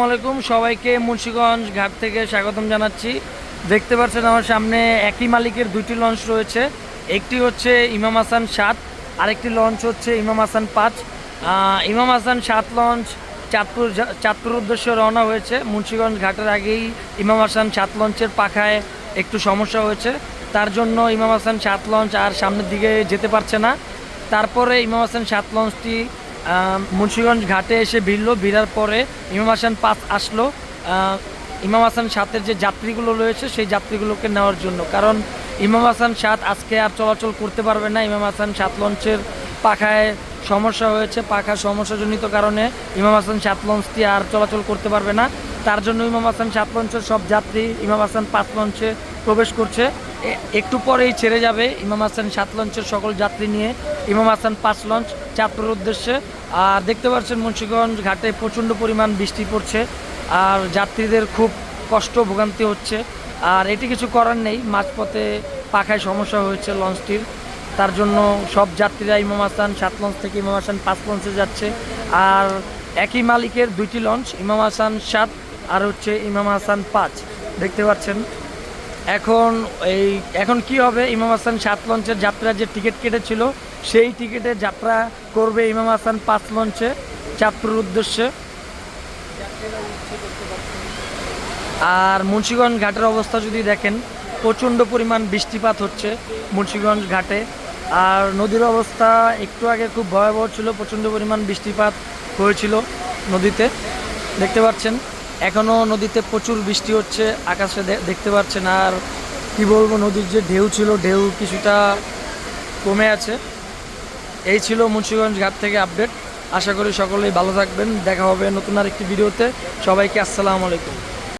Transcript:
আসসালামু আলাইকুম। সবাইকে মুন্সিগঞ্জ ঘাট থেকে স্বাগতম জানাচ্ছি। দেখতে পাচ্ছেন আমার সামনে একই মালিকের দুইটি লঞ্চ রয়েছে। একটি হচ্ছে ইমাম হাসান সাত, আরেকটি লঞ্চ হচ্ছে ইমাম হাসান পাঁচ। ইমাম হাসান সাত লঞ্চ চাঁদপুর চাঁদপুর উদ্দেশ্যে রওনা হয়েছে। মুন্সিগঞ্জ ঘাটের আগেই ইমাম হাসান সাত লঞ্চের পাখায় একটু সমস্যা হয়েছে। তার জন্য ইমাম হাসান সাত লঞ্চ আর সামনের দিকে যেতে পারছে না। তারপরে ইমাম হাসান সাত লঞ্চটি মুন্সিগঞ্জ ঘাটে এসে ভিড়লো, ভিড়ার পরে ইমাম হাসান পাঁচ আসলো। ইমাম হাসান সাতের যে যাত্রীগুলো রয়েছে, সেই যাত্রীগুলোকে নেওয়ার জন্য। কারণ ইমাম হাসান সাত আজকে আর চলাচল করতে পারবে না। ইমাম হাসান সাত লঞ্চের পাখায় সমস্যা হয়েছে। পাখা সমস্যাজনিত কারণে ইমাম হাসান সাত লঞ্চটি আর চলাচল করতে পারবে না। তার জন্য ইমাম হাসান সাত লঞ্চের সব যাত্রী, ইমাম হাসান পাঁচ লঞ্চে প্রবেশ করছে। একটু পরেই ছেড়ে যাবে ইমাম হাসান সাত লঞ্চের সকল যাত্রী নিয়ে। ইমাম হাসান পাঁচ লঞ্চ চাঁদপুরের উদ্দেশ্যে। আর দেখতে পাচ্ছেন মুন্সিগঞ্জ ঘাটে প্রচণ্ড পরিমাণ বৃষ্টি পড়ছে। আর যাত্রীদের খুব কষ্ট, ভোগান্তি হচ্ছে। আর এটি কিছু করার নেই। মাঝপথে পাখায় সমস্যা হয়েছে লঞ্চটির। তার জন্য সব যাত্রীরা ইমাম হাসান সাত লঞ্চ থেকে ইমাম হাসান পাঁচ লঞ্চে যাচ্ছে। আর একই মালিকের দুইটি লঞ্চ, ইমাম হাসান সাত আর হচ্ছে ইমাম হাসান পাঁচ। দেখতে পাচ্ছেন। এখন এই, এখন কি হবে? ইমাম হাসান সাত লঞ্চের যাত্রা যে টিকিট কেটেছিল, সেই টিকিটে যাত্রা করবে ইমাম হাসান পাঁচ লঞ্চে চাঁদপুরের উদ্দেশ্যে। আর মুন্সিগঞ্জ ঘাটের অবস্থা যদি দেখেন, প্রচণ্ড পরিমাণ বৃষ্টিপাত হচ্ছে মুন্সিগঞ্জ ঘাটে। আর নদীর অবস্থা একটু আগে খুব ভয়াবহ ছিল, প্রচণ্ড পরিমাণ বৃষ্টিপাত হয়েছিল নদীতে। দেখতে পাচ্ছেন এখনও নদীতে প্রচুর বৃষ্টি হচ্ছে, আকাশে দেখতে পাচ্ছেন আর কি বলব, নদীর যে ঢেউ ছিল, ঢেউ কিছুটা কমে আছে। এই ছিল মুন্সিগঞ্জ ঘাট থেকে আপডেট। আশা করি সকলেই ভালো থাকবেন। দেখা হবে নতুন আর একটি ভিডিওতে। সবাইকে আসসালামু আলাইকুম।